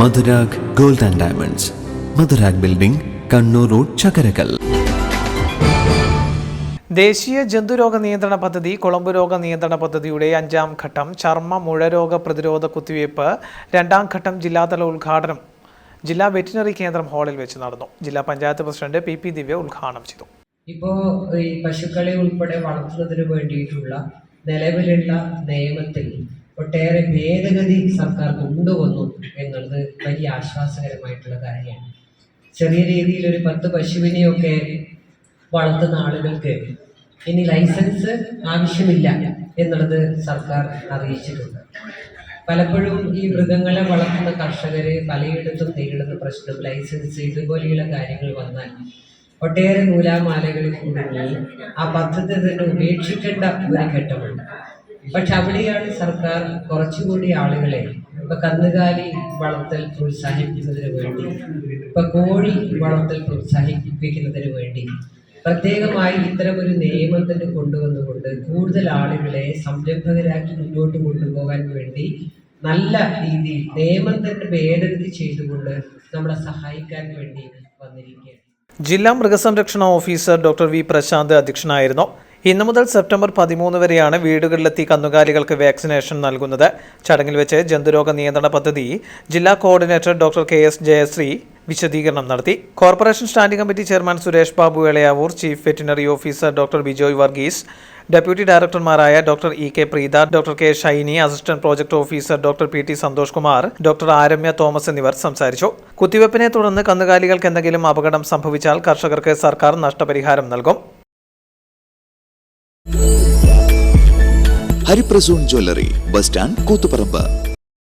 Madhurag gold and diamonds. Madhurag building Kannur road Chakkarakkal. ദേശീയ ജന്തുരോഗ നിയന്ത്രണ പദ്ധതി കുളമ്പ് രോഗ നിയന്ത്രണ പദ്ധതിയുടെ അഞ്ചാം ഘട്ടം ചർമ്മ മുഴരോഗ പ്രതിരോധ കുത്തിവയ്പ് രണ്ടാം ഘട്ടം ജില്ലാതല ഉദ്ഘാടനം. ജില്ലാ വെറ്റിനറി കേന്ദ്രം ഹാളിൽ വെച്ച് നടന്നു. ജില്ലാ panchayat president P P Divya ഉദ്ഘാടനം ചെയ്തു. ഇപ്പോൾ ഈ പശുക്കളെ ഉൾപ്പെടെ വളർത്തുന്നതിന് വേണ്ടിയിട്ടുള്ള നിലവിലുള്ള നിയമത്തിൽ ഒട്ടേറെ ഭേദഗതി സർക്കാർ കൊണ്ടുവന്നു ആശ്വാസകരമായിട്ടുള്ള കാര്യമാണ്. ചെറിയ രീതിയിൽ ഒരു പത്ത് പശുവിനെയൊക്കെ വളർത്തുന്ന ആളുകൾക്ക് ഇനി ലൈസൻസ് ആവശ്യമില്ല എന്നുള്ളത് സർക്കാർ അറിയിച്ചിട്ടുണ്ട്. പലപ്പോഴും ഈ മൃഗങ്ങളെ വളർത്തുന്ന കർഷകര് പലയിടത്തും നേരിടുന്ന പ്രശ്നം ലൈസൻസ് ഇതുപോലെയുള്ള കാര്യങ്ങൾ വന്നാൽ ഒട്ടേറെ നൂലാമാലകളിൽ കുടുങ്ങി ആ പദ്ധതി തന്നെ ഉപേക്ഷിക്കേണ്ട ഒരു ഘട്ടമുണ്ട്. പക്ഷെ അവിടെയാണ് സർക്കാർ കുറച്ചുകൂടി ആളുകളെ ഇപ്പൊ കന്നുകാലി വളർത്തൽ പ്രോത്സാഹിപ്പിക്കുന്നതിന് വേണ്ടി ഇപ്പൊ കോഴി വളർത്തൽ പ്രോത്സാഹിപ്പിക്കുന്നതിന് വേണ്ടി പ്രത്യേകമായി ഇത്തരമൊരു നിയമം തന്നെ കൊണ്ടുവന്നുകൊണ്ട് കൂടുതൽ ആളുകളെ സംരംഭകരാക്കി മുന്നോട്ട് കൊണ്ടുപോകാൻ വേണ്ടി നല്ല രീതിയിൽ നിയമം തന്നെ ഭേദഗതി ചെയ്തുകൊണ്ട് നമ്മളെ സഹായിക്കാൻ വേണ്ടി വന്നിരിക്കുകയാണ്. ജില്ലാ മൃഗസംരക്ഷണ ഓഫീസർ ഡോക്ടർ വി പ്രശാന്ത് അധ്യക്ഷനായിരുന്നു. ഇന്നു മുതൽ സെപ്റ്റംബർ പതിമൂന്ന് വരെയാണ് വീടുകളിലെത്തി കന്നുകാലികൾക്ക് വാക്സിനേഷൻ നൽകുന്നത്. ചടങ്ങിൽ വെച്ച് ജന്തുരോഗ നിയന്ത്രണ പദ്ധതി ജില്ലാ coordinator doctor K S Jayashree വിശദീകരണം നടത്തി. Corporation standing committee chairman Suresh Babu Elayavoor chief veterinary officer doctor Bijoy Varghese deputy ഡയറക്ടർമാരായ doctor E K Preetha doctor K Shiny assistant project officer doctor P T Santhosh Kumar doctor Aramya Thomas എന്നിവർ സംസാരിച്ചു. കുത്തിവെപ്പിനെ തുടർന്ന് കന്നുകാലികൾക്ക് എന്തെങ്കിലും അപകടം സംഭവിച്ചാൽ കർഷകർക്ക് സർക്കാർ നഷ്ടപരിഹാരം നൽകും. Hariprasoon jewellery bus stand Koothuparamba.